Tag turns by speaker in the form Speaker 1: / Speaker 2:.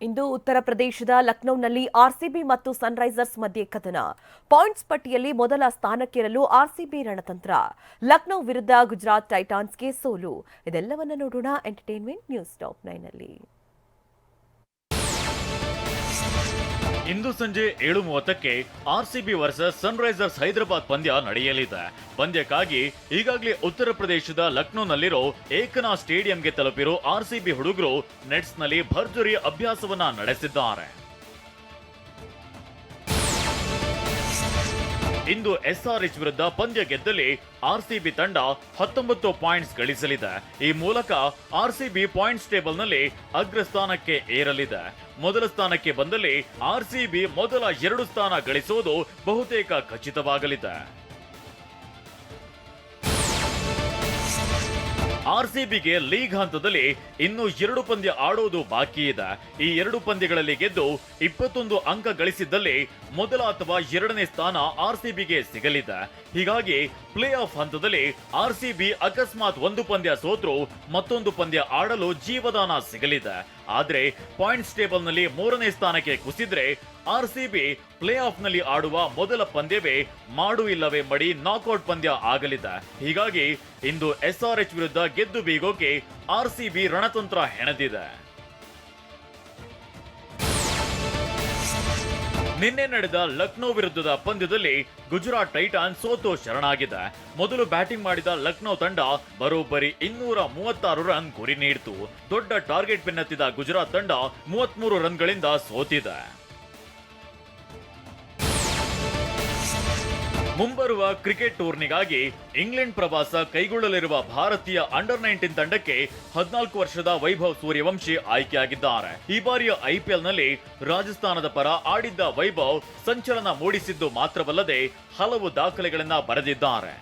Speaker 1: ಇಂದು ಉತ್ತರ ಪ್ರದೇಶದ ಲಕ್ನೌನಲ್ಲಿ ಆರ್ಸಿಬಿ ಮತ್ತು ಸನ್ರೈಸರ್ಸ್ ಮಧ್ಯೆ ಕದನ. ಪಾಯಿಂಟ್ಸ್ ಪಟ್ಟಿಯಲ್ಲಿ ಮೊದಲ ಸ್ಥಾನಕ್ಕೇರಲು ಆರ್ಸಿಬಿ ರಣತಂತ್ರ. ಲಕ್ನೌ ವಿರುದ್ಧ ಗುಜರಾತ್ ಟೈಟಾನ್ಸ್ಗೆ ಸೋಲು. ಇದೆಲ್ಲವನ್ನ ನೋಡೋಣ ಎಂಟರ್ಟೈನ್ಮೆಂಟ್ ನ್ಯೂಸ್ ಟಾಪ್ ನೈನಲ್ಲಿ
Speaker 2: ಇಂದು ಸಂಜೆ ಏಳು ಮೂವತ್ತಕ್ಕೆ ಆರ್ಸಿಬಿ ವರ್ಸಸ್ ಸನ್ರೈಸರ್ಸ್ ಹೈದರಾಬಾದ್ ಪಂದ್ಯ ನಡೆಯಲಿದೆ. ಪಂದ್ಯಕ್ಕಾಗಿ ಈಗಾಗಲೇ ಉತ್ತರ ಪ್ರದೇಶದ ಲಕ್ನೋನಲ್ಲಿರೋ ಏಕನಾ ಸ್ಟೇಡಿಯಂಗೆ ತಲುಪಿರೋ ಆರ್ಸಿಬಿ ಹುಡುಗರು ನೆಟ್ಸ್ನಲ್ಲಿ ಭರ್ಜರಿ ಅಭ್ಯಾಸವನ್ನ ನಡೆಸಿದ್ದಾರೆ. ಇಂದು ಎಸ್ಆರ್ಎಚ್ ವಿರುದ್ಧ ಪಂದ್ಯ ಗೆದ್ದಲ್ಲಿ ಆರ್ಸಿಬಿ ತಂಡ ಹತ್ತೊಂಬತ್ತು ಪಾಯಿಂಟ್ಸ್ ಗಳಿಸಲಿದೆ. ಈ ಮೂಲಕ ಆರ್ಸಿಬಿ ಪಾಯಿಂಟ್ಸ್ ಟೇಬಲ್ನಲ್ಲಿ ಅಗ್ರಸ್ಥಾನಕ್ಕೆ ಏರಲಿದೆ. ಮೊದಲ ಸ್ಥಾನಕ್ಕೆ ಬಂದಲ್ಲಿ ಆರ್ಸಿಬಿ ಮೊದಲ ಎರಡು ಸ್ಥಾನ ಗಳಿಸುವುದು ಬಹುತೇಕ ಖಚಿತವಾಗಲಿದೆ. ಆರ್ಸಿಬಿಗೆ ಲೀಗ್ ಹಂತದಲ್ಲಿ ಇನ್ನು ಎರಡು ಪಂದ್ಯ ಆಡೋದು ಬಾಕಿ ಇದೆ. ಈ ಎರಡು ಪಂದ್ಯಗಳಲ್ಲಿ ಗೆದ್ದು ಇಪ್ಪತ್ತೊಂದು ಅಂಕ ಗಳಿಸಿದ್ದಲ್ಲಿ ಮೊದಲ ಅಥವಾ ಎರಡನೇ ಸ್ಥಾನ ಆರ್ಸಿಬಿಗೆ ಸಿಗಲಿದೆ. ಹೀಗಾಗಿ ಪ್ಲೇ ಆಫ್ ಹಂತದಲ್ಲಿ ಆರ್ಸಿಬಿ ಅಕಸ್ಮಾತ್ ಒಂದು ಪಂದ್ಯ ಸೋತ್ರು ಮತ್ತೊಂದು ಪಂದ್ಯ ಆಡಲು ಜೀವದಾನ ಸಿಗಲಿದೆ. ಆದರೆ ಪಾಯಿಂಟ್ಸ್ ಟೇಬಲ್ನಲ್ಲಿ ಮೂರನೇ ಸ್ಥಾನಕ್ಕೆ ಕುಸಿದ್ರೆ ಆರ್ಸಿಬಿ ಪ್ಲೇ ಆಫ್ನಲ್ಲಿ ಆಡುವ ಮೊದಲ ಪಂದ್ಯವೇ ಮಾಡು ಇಲ್ಲವೇ ಮಡಿ ನಾಕ್ಔಟ್ ಪಂದ್ಯ ಆಗಲಿದೆ. ಹೀಗಾಗಿ ಇಂದು ಎಸ್ಆರ್ಎಚ್ ವಿರುದ್ಧ ಗೆದ್ದು ಬೀಗೋಕೆ ಆರ್ಸಿಬಿ ರಣತಂತ್ರ ಹೆಣೆದಿದೆ. ನಿನ್ನೆ ನಡೆದ ಲಕ್ನೋ ವಿರುದ್ಧದ ಪಂದ್ಯದಲ್ಲಿ ಗುಜರಾತ್ ಟೈಟಾನ್ ಸೋತು ಶರಣಾಗಿದೆ. ಮೊದಲು ಬ್ಯಾಟಿಂಗ್ ಮಾಡಿದ ಲಕ್ನೋ ತಂಡ ಬರೋಬ್ಬರಿ ಇನ್ನೂರ ಮೂವತ್ತಾರು ರನ್ ಗುರಿ ನೀಡಿತು. ದೊಡ್ಡ ಟಾರ್ಗೆಟ್ ಬೆನ್ನತ್ತಿದ ಗುಜರಾತ್ ತಂಡ ಮೂವತ್ಮೂರು ರನ್ಗಳಿಂದ ಸೋತಿದೆ. ಮುಂಬರುವ ಕ್ರಿಕೆಟ್ ಟೂರ್ನಿಗಾಗಿ ಇಂಗ್ಲೆಂಡ್ ಪ್ರವಾಸ ಕೈಗೊಳ್ಳಲಿರುವ ಭಾರತೀಯ ಅಂಡರ್ ನೈನ್ಟೀನ್ ತಂಡಕ್ಕೆ ಹದಿನಾಲ್ಕು ವರ್ಷದ ವೈಭವ್ ಸೂರ್ಯವಂಶಿ ಆಯ್ಕೆಯಾಗಿದ್ದಾರೆ. ಈ ಬಾರಿಯ ಐಪಿಎಲ್ನಲ್ಲಿ ರಾಜಸ್ಥಾನದ ಪರ ಆಡಿದ್ದ ವೈಭವ್ ಸಂಚಲನ ಮೂಡಿಸಿದ್ದು ಮಾತ್ರವಲ್ಲದೆ ಹಲವು ದಾಖಲೆಗಳನ್ನ ಬರೆದಿದ್ದಾರೆ.